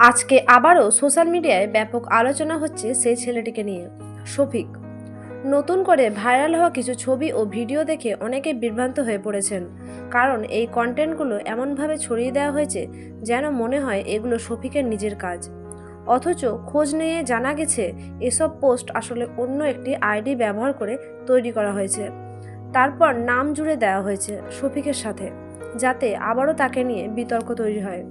আজকে আবারও সোশ্যাল মিডিয়ায় ব্যাপক আলোচনা হচ্ছে সেই ছেলেটিকে নিয়ে। শফিক, নতুন করে ভাইরাল হওয়া কিছু ছবি ও ভিডিও দেখে অনেকে বিভ্রান্ত হয়ে পড়েছেন। কারণ এই কন্টেন্টগুলো এমনভাবে ছড়িয়ে দেওয়া হয়েছে যেন মনে হয় এগুলো শফিকের নিজের কাজ। অথচ খোঁজ নিয়ে জানা গেছে, এসব পোস্ট আসলে অন্য একটি আইডি ব্যবহার করে তৈরি করা হয়েছে। তারপর নাম জুড়ে দেওয়া হয়েছে শফিকের সাথে, যাতে আবারও তাকে নিয়ে বিতর্ক তৈরি হয়।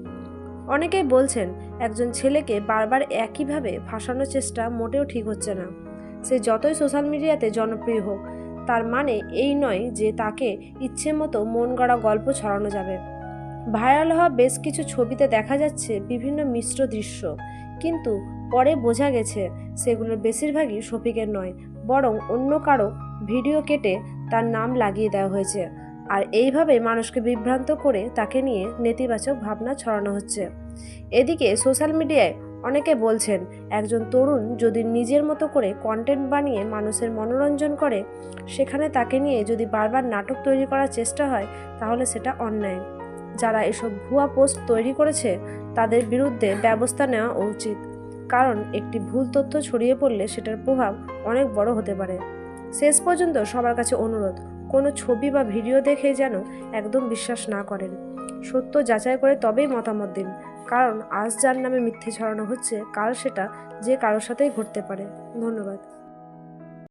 অনেকেই বলছেন, একজন ছেলেকে বারবার একইভাবে ফাঁসানোর চেষ্টা মোটেও ঠিক হচ্ছে না। সে যতই সোশ্যাল মিডিয়াতে জনপ্রিয় হোক, তার মানে এই নয় যে তাকে ইচ্ছে মতো মন গড়া গল্প ছড়ানো যাবে। ভাইরাল হওয়া বেশ কিছু ছবিতে দেখা যাচ্ছে বিভিন্ন মিশ্র দৃশ্য, কিন্তু পরে বোঝা গেছে সেগুলোর বেশিরভাগই শফিকের নয়, বরং অন্য কারও ভিডিও কেটে তার নাম লাগিয়ে দেওয়া হয়েছে। আর এইভাবে মানুষকে বিভ্রান্ত করে তাকে নিয়ে নেতিবাচক ভাবনা ছড়ানো হচ্ছে। এদিকে সোশ্যাল মিডিয়ায় অনেকে বলছেন, একজন তরুণ যদি নিজের মতো করে কন্টেন্ট বানিয়ে মানুষের মনোরঞ্জন করে, সেখানে তাকে নিয়ে যদি বারবার নাটক তৈরি করার চেষ্টা হয়, তাহলে সেটা অন্যায়। যারা এসব ভুয়া পোস্ট তৈরি করেছে, তাদের বিরুদ্ধে ব্যবস্থা নেওয়া উচিত, কারণ একটি ভুল তথ্য ছড়িয়ে পড়লে সেটার প্রভাব অনেক বড় হতে পারে। শেষ পর্যন্ত সবার কাছে অনুরোধ কোনো ছবি বা ভিডিও দেখে যেন একদম বিশ্বাস না করেন। সত্য যাচাই করে তবেই মতামত দিন। কারণ আজ যার নামে মিথ্যে ছড়ানো হচ্ছে, কাল সেটা যে কারোর সাথেই ঘটতে পারে। ধন্যবাদ।